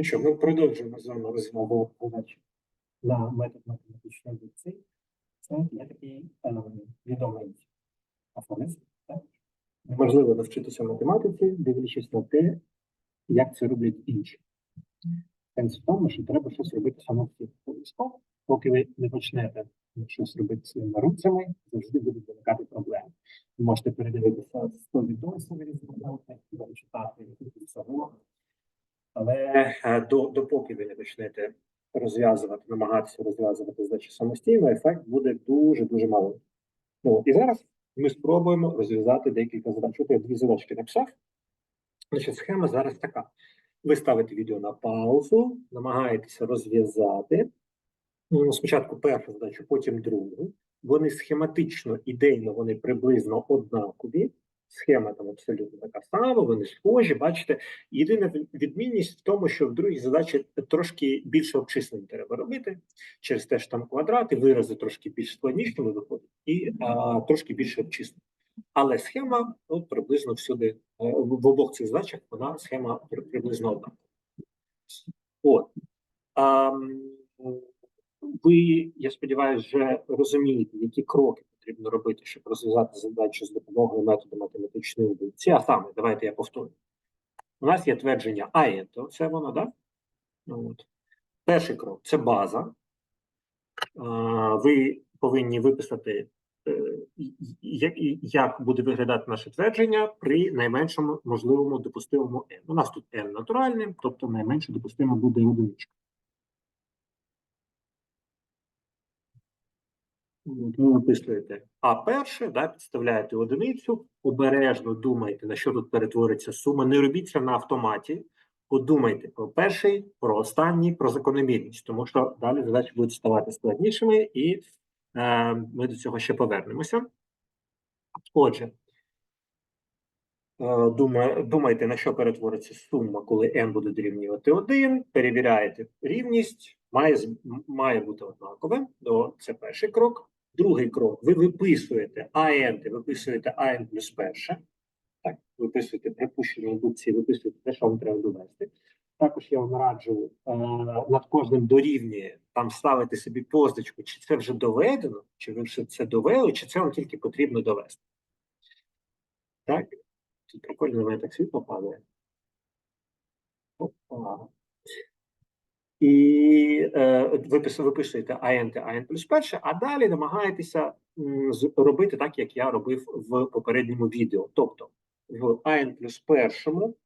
Ну що, ми продовжуємо з вами розмову задач на метод математичної дикції. Це є такий е, відомий афоризм. Так? Неможливо навчитися математиці, дивлячись на те, як це роблять інші. Сенс в тому, що треба щось робити самостійно. Поки ви не почнете щось робити своїми руцями, завжди будуть виникати проблеми. Ви можете передивитися 100 відосів різних науках, читати якісь. Але е, до, допоки ви не почнете розв'язувати, намагатися розв'язувати задачі самостійно, ефект буде дуже дуже малий. Ну, і зараз ми спробуємо розв'язати декілька задач. От я дві задачки написав. Значить, схема зараз така. Ви ставите відео на паузу, намагаєтеся розв'язати. Ну, Спочатку першу задачу, потім другу. Вони схематично, ідейно, вони приблизно однакові. Схема там абсолютно така сама, вони схожі, бачите. Єдина відмінність в тому, що в другій задачі трошки більше обчислень треба робити, через те, що там квадрати, вирази трошки більш складнішими виходять, і а, трошки більше обчислень. Але схема от, приблизно всюди, е, в обох цих задачах вона схема приблизно одна. От. А, ви, я сподіваюся, вже розумієте, які кроки потрібно робити, щоб розв'язати задачу з допомогою методу математичної індукції. А саме, давайте я повторю. У нас є твердження АЕН, то це воно, так? От. Перший крок це база. Ви повинні виписати, е, як, буде виглядати наше твердження при найменшому можливому допустимому n. У нас тут n натуральне, тобто найменше допустимо буде одиничка. Ви виписуєте А перше, да, підставляєте одиницю, обережно думайте, на що тут перетвориться сума. Не робіть це на автоматі. Подумайте про перший, про останній, про закономірність, тому що далі задачі будуть ставати складнішими, і е, ми до цього ще повернемося. Отже, е, дума- думайте, на що перетвориться сума, коли n буде дорівнювати 1, перевіряєте рівність, має, має бути однакове. Це перший крок. Другий крок. Ви виписуєте АН, виписуєте АН плюс перше. Так, виписуєте припущення індукції, виписуєте те, що вам треба довести. Також я вам раджу е, над кожним дорівнює там ставити собі позначку, чи це вже доведено, чи ви вже це довели, чи це вам тільки потрібно довести. Так, тут прикольно на мене так світло падає. Опа. І е, випис, виписуєте АНТ, АН плюс перше, а далі намагаєтеся м, з- робити так, як я робив в попередньому відео. Тобто в АН плюс першому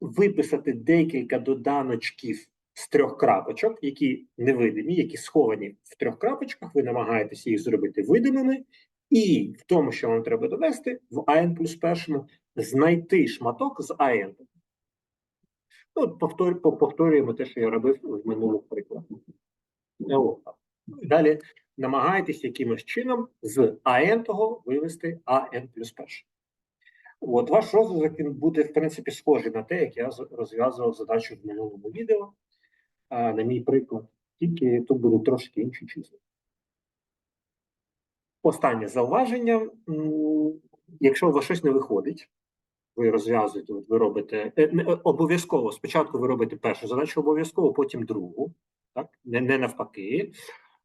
виписати декілька доданочків з трьох крапочок, які невидимі, які сховані в трьох крапочках, ви намагаєтеся їх зробити видимими, і в тому, що вам треба довести, в АН плюс першому знайти шматок з АН. Ну, повтор, повторюємо те, що я робив в минулих прикладах. Е. Ну, Далі намагайтесь якимось чином з АН того вивести АН плюс перше. От ваш розв'язок він буде, в принципі, схожий на те, як я розв'язував задачу в минулому відео, а, на мій приклад, тільки тут будуть трошки інші числа. Останнє зауваження. Якщо у вас щось не виходить, ви розв'язуєте, ви робите е, е, обов'язково. Спочатку ви робите першу задачу обов'язково, потім другу, так? Не, не навпаки.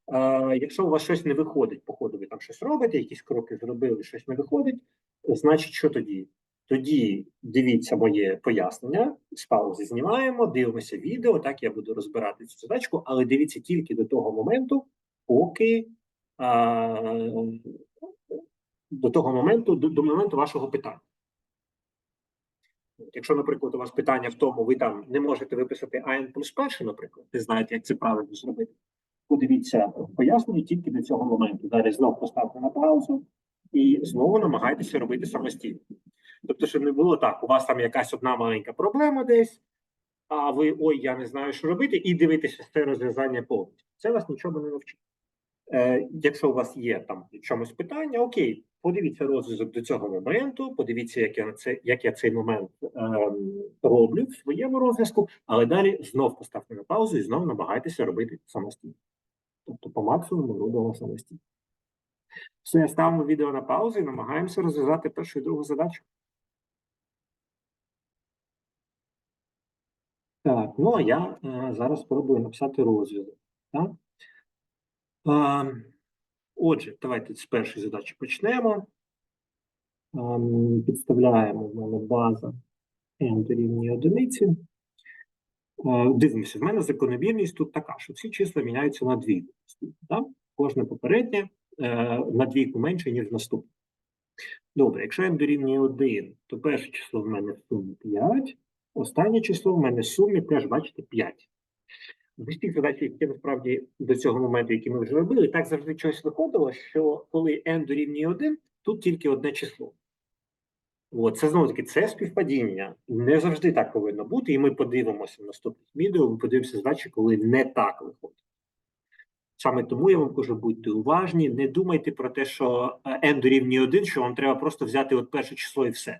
А, якщо у вас щось не виходить, по ходу ви там щось робите, якісь кроки зробили, щось не виходить, значить, що тоді? Тоді дивіться моє пояснення, з паузи знімаємо, дивимося відео, так я буду розбирати цю задачку, але дивіться тільки до того моменту, поки а, до того моменту, до, до моменту вашого питання. Якщо, наприклад, у вас питання в тому, ви там не можете виписати АН плюс перше, наприклад, ви знаєте, як це правильно зробити. Подивіться пояснення тільки до цього моменту. Далі знову поставте на паузу і знову намагайтеся робити самостійно. Тобто, щоб не було так, у вас там якась одна маленька проблема десь, а ви ой, я не знаю, що робити, і дивитеся це розв'язання повністю. Це вас нічого не навчить. Е, якщо у вас є там чомусь питання, окей, подивіться розв'язок до цього моменту, подивіться, як я це, як я цей момент ем, роблю в своєму розв'язку, але далі знов поставте на паузу і знов намагайтеся робити самостійно. Тобто по максимуму робимо самостійно. Все, ставимо відео на паузу і намагаємося розв'язати першу і другу задачу. Так, ну а я е, зараз спробую написати розв'язок. Так? Отже, давайте з першої задачі почнемо. Ем, підставляємо в мене база n дорівнює одиниці. Дивимося, в мене закономірність тут така, що всі числа міняються на двійку. Так? Кожне попереднє е, на двійку менше, ніж наступне. Добре, якщо n дорівнює 1, то перше число в мене в сумі 5, останнє число в мене в сумі теж, бачите, 5. В усіх задачах, які насправді до цього моменту, які ми вже робили, так завжди щось виходило, що коли n дорівнює 1, тут тільки одне число. От, це знову таки це співпадіння. Не завжди так повинно бути, і ми подивимося в наступних відео, ми подивимося задачі, коли не так виходить. Саме тому я вам кажу, будьте уважні, не думайте про те, що е, n дорівнює 1, що вам треба просто взяти от перше число і все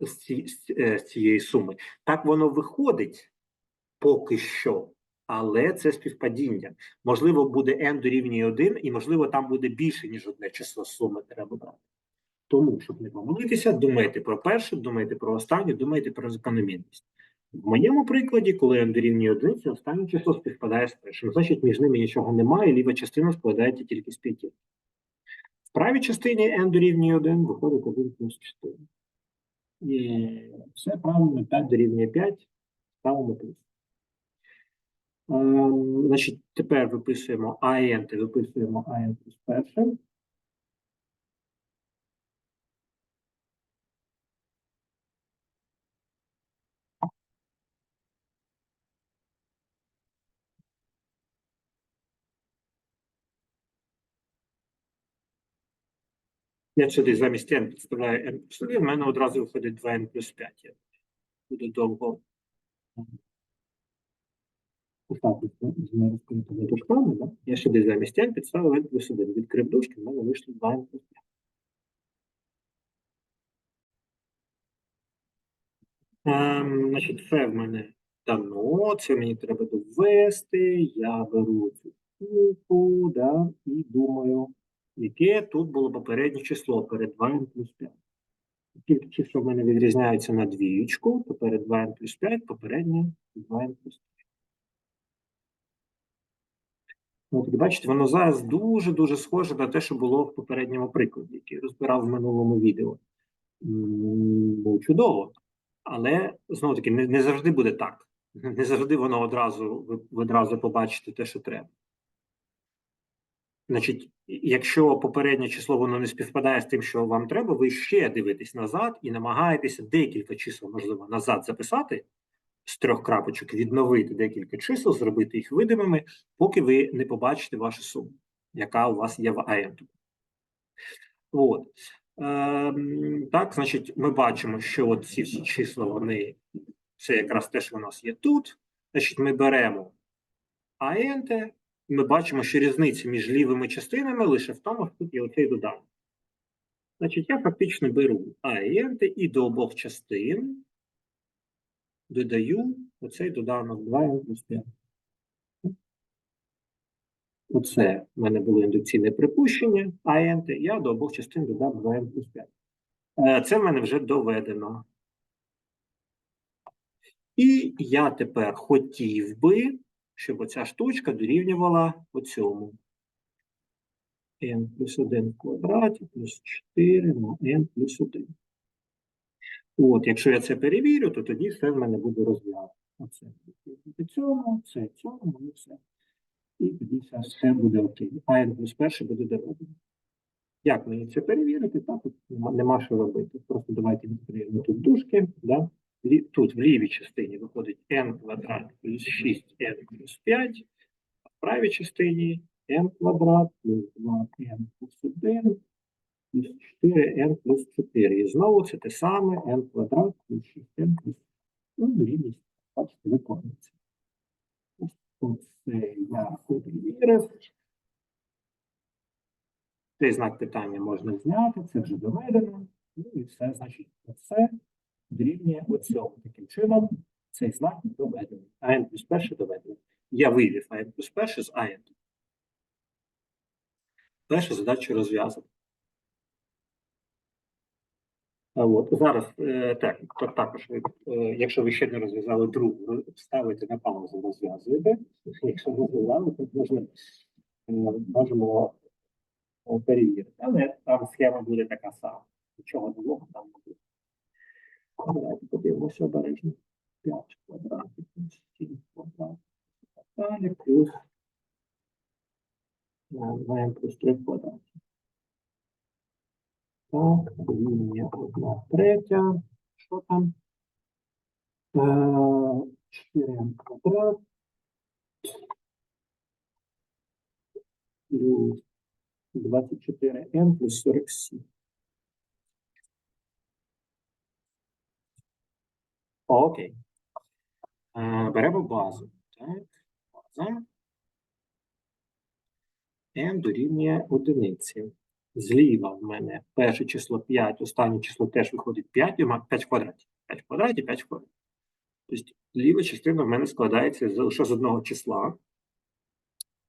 з, з, е, з цієї суми. Так воно виходить поки що, але це співпадіння. Можливо, буде n дорівнює 1, і можливо, там буде більше, ніж одне число суми треба брати. Тому, щоб не помилитися, думайте про перше, думайте про останнє, думайте про закономірність. В моєму прикладі, коли n дорівнює 1, це останнє число співпадає з першим. Значить, між ними нічого немає, ліва частина складається тільки з п'яти. В правій частині n дорівнює 1 виходить 1 плюс 4. І все правильно, 5 дорівнює 5, ставимо плюс. Ем, значить, тепер виписуємо AN, виписуємо AN плюс перше. Я сюди замість n підставляю n плюс 1, в мене одразу виходить 2n плюс 5. Я буду довго писати з нерозкритими дужками. Да? Я сюди замість n підставив n плюс 1. Відкрив дужки, в мене вийшло 2n плюс 5. Ем, значить, це в мене дано, це мені треба довести. Я беру цю штуку, да, і думаю, яке тут було попереднє число перед 2n плюс 5. Оскільки числа в мене відрізняються на двієчку, то перед 2n плюс 5 попереднє 2n плюс 5. От, бачите, воно зараз дуже-дуже схоже на те, що було в попередньому прикладі, який розбирав в минулому відео. М, Ну, чудово. Але знову таки не, не завжди буде так. Не завжди воно одразу ви одразу побачите те, що треба. Значить, якщо попереднє число воно не співпадає з тим, що вам треба, ви ще дивитесь назад і намагаєтеся декілька чисел, можливо, назад записати з трьох крапочок, відновити декілька чисел, зробити їх видимими, поки ви не побачите вашу суму, яка у вас є в АЕН. От. Ем, так, значить, ми бачимо, що от ці всі числа, вони це якраз те, що у нас є тут. Значить, ми беремо АНТ, ми бачимо, що різниця між лівими частинами лише в тому, що тут є оцей доданок. Значить, я фактично беру АНТ і до обох частин додаю оцей доданок 2 плюс 5. Оце в мене було індукційне припущення, АНТ, я до обох частин додав 2 плюс 5. Е, Це в мене вже доведено. І я тепер хотів би, щоб оця штучка дорівнювала оцьому. n плюс 1 в квадраті плюс 4 на n плюс 1. От, якщо я це перевірю, то тоді все в мене буде розв'язано. Оце буде цьому, це цьому і все. І тоді все, все буде окей. А плюс перше буде доведено. Як мені це перевірити? Так, тут нема, нема що робити. Просто давайте відкриємо тут дужки. Да? Тут в лівій частині виходить n квадрат плюс 6n плюс 5, а в правій частині n квадрат плюс 2n плюс 1 плюс 4n плюс 4. І знову це те саме n квадрат плюс 6n плюс ну, рівність, бачите, виконується. Оце я перевірив. Цей знак питання можна зняти, це вже доведено. Ну і все, значить, оце дорівнює оцьому. Таким чином, цей знак доведений. АН плюс перше доведено. Я вивів АН плюс перше з АН. Перша задача розв'язана. От зараз е, так, то також ви, е, якщо ви ще не розв'язали другу, ставите на паузу, розв'язуєте. Якщо розв'язали, то можна е, можемо перевірити. Але там схема буде така сама. Нічого нового там не буде. Давайте подивимося обережно. 5 квадратів плюс 7 квадратів. Далі плюс називаємо плюс 3 квадратів. Так, лінія одна третя. Що там? Е, 4 квадрат. Плюс 24n плюс 47. Окей. Е, Беремо базу. Так, база. n дорівнює одиниці. Зліва в мене перше число 5, останнє число теж виходить 5, і ма- 5 квадратів. 5 квадратів, 5 квадратів. Тобто ліва частина в мене складається лише з одного числа. В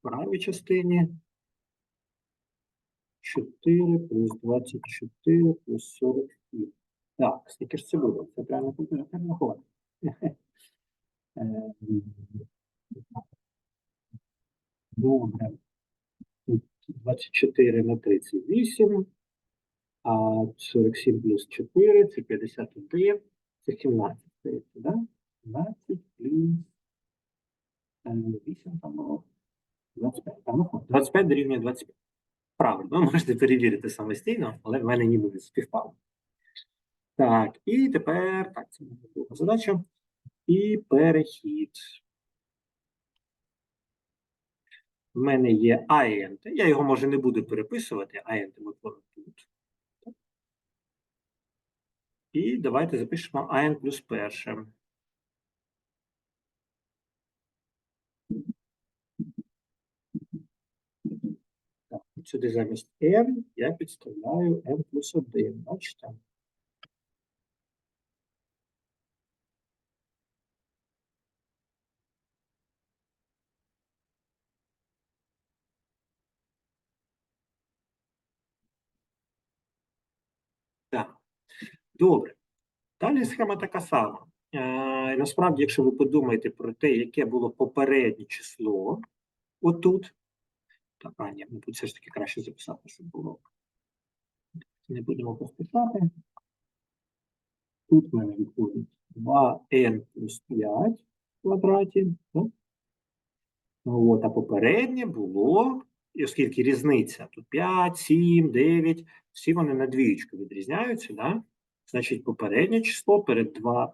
правій частині 4 плюс 24 плюс 47. Так, скільки ж це буде? Це прямо рахувати. Е, Добре. Тут 24 на 38, а 47 плюс 4 це 51, це 17, здається, да? 17 плюс е, 8 там було 25. Там, ну, 25 дорівнює 25. Правильно, ви можете перевірити самостійно, але в мене ніби співпало. Так, і тепер, так, це друга задача. І перехід. В мене є ANT. Я його може не буду переписувати, ANT виконую тут. І давайте запишемо AN плюс перше. Сюди замість n я підставляю n плюс 1. Бачите? Так. Добре. Далі схема така сама. Е, насправді, якщо ви подумаєте про те, яке було попереднє число отут, так, а, ні, мабуть, все ж таки краще записати, щоб було. Не будемо поспішати. Тут в мене відходить 2n плюс 5 в квадраті. Ну, от, а попереднє було, і оскільки різниця тут 5, 7, 9, всі вони на двієчку відрізняються, да? Значить попереднє число перед 2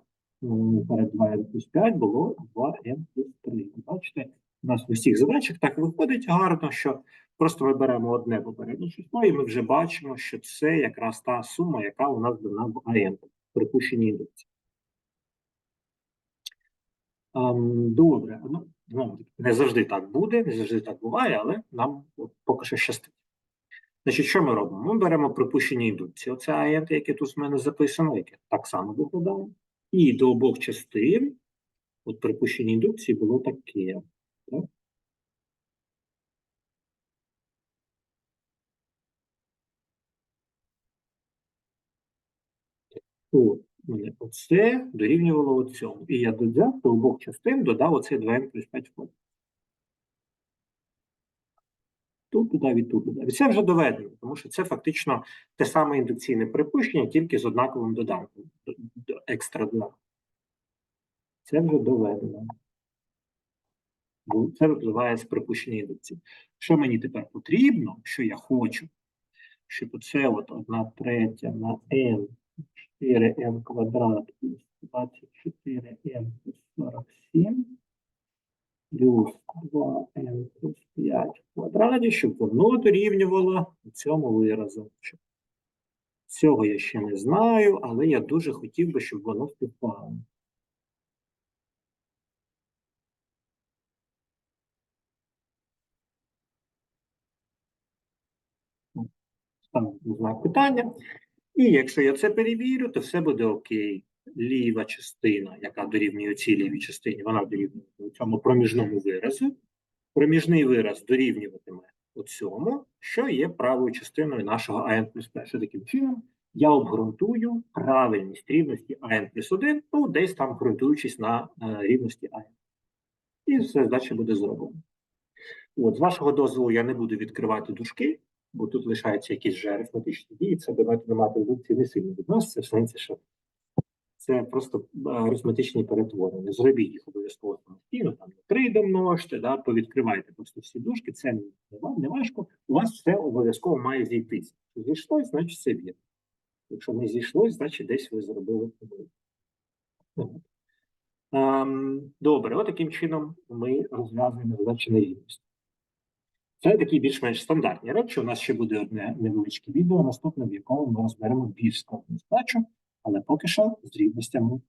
перед 2n плюс 5 було 2n плюс 3. Бачите, у нас в усіх задачах так виходить гарно, що просто ми беремо одне попереднє число, і ми вже бачимо, що це якраз та сума, яка у нас дана в AN, припущеній індексі. Ем, Добре, ну, не завжди так буде, не завжди так буває, але нам поки що щастить. Значить, що ми робимо? Ми беремо припущені індукції. Оце аєнти, яке тут в мене записано, яке так само виглядає. І до обох частин, от припущені індукції було таке. Так? От, мене оце дорівнювало оцьому. І я додав до обох частин, додав оце 2n плюс 5 входить. Додав і тут. І це вже доведено, тому що це фактично те саме індукційне припущення, тільки з однаковим доданком, до- до- екстра доданком. Це вже доведено. Це випливає з припущення індукції. Що мені тепер потрібно, що я хочу, щоб оце от 1 третя на n 4n квадрат плюс 24n плюс 47 плюс 2n плюс 5 в квадраті, щоб воно дорівнювало цьому виразу. Цього я ще не знаю, але я дуже хотів би, щоб воно. Ставлю знак питання. І якщо я це перевірю, то все буде окей. Ліва частина, яка дорівнює цій лівій частині, вона дорівнює цьому проміжному виразу. Проміжний вираз дорівнюватиме оцьому, що є правою частиною нашого АН плюс перше. Таким чином, я обґрунтую правильність рівності АН плюс 1, ну, десь там ґрунтуючись на е, рівності АН. І все задача буде зроблена. От, з вашого дозволу я не буду відкривати дужки, бо тут лишаються якісь вже арифметичні дії, це до математики редукції не сильно відноситься, в сенсі, що це просто е, арифметичні перетворення. Зробіть їх обов'язково самостійно, там три домножте, да, повідкривайте просто всі дужки, це не, ва- не важко. У вас все обов'язково має зійтись. Зійшлось, значить це вірно. Якщо не зійшлось, значить десь ви зробили помилку. Ем, Добре, от таким чином ми розв'язуємо задачі на рівність. Це такі більш-менш стандартні речі. У нас ще буде одне невеличке відео, наступне, в якому ми розберемо більш складну задачу, але поки що з рівностями.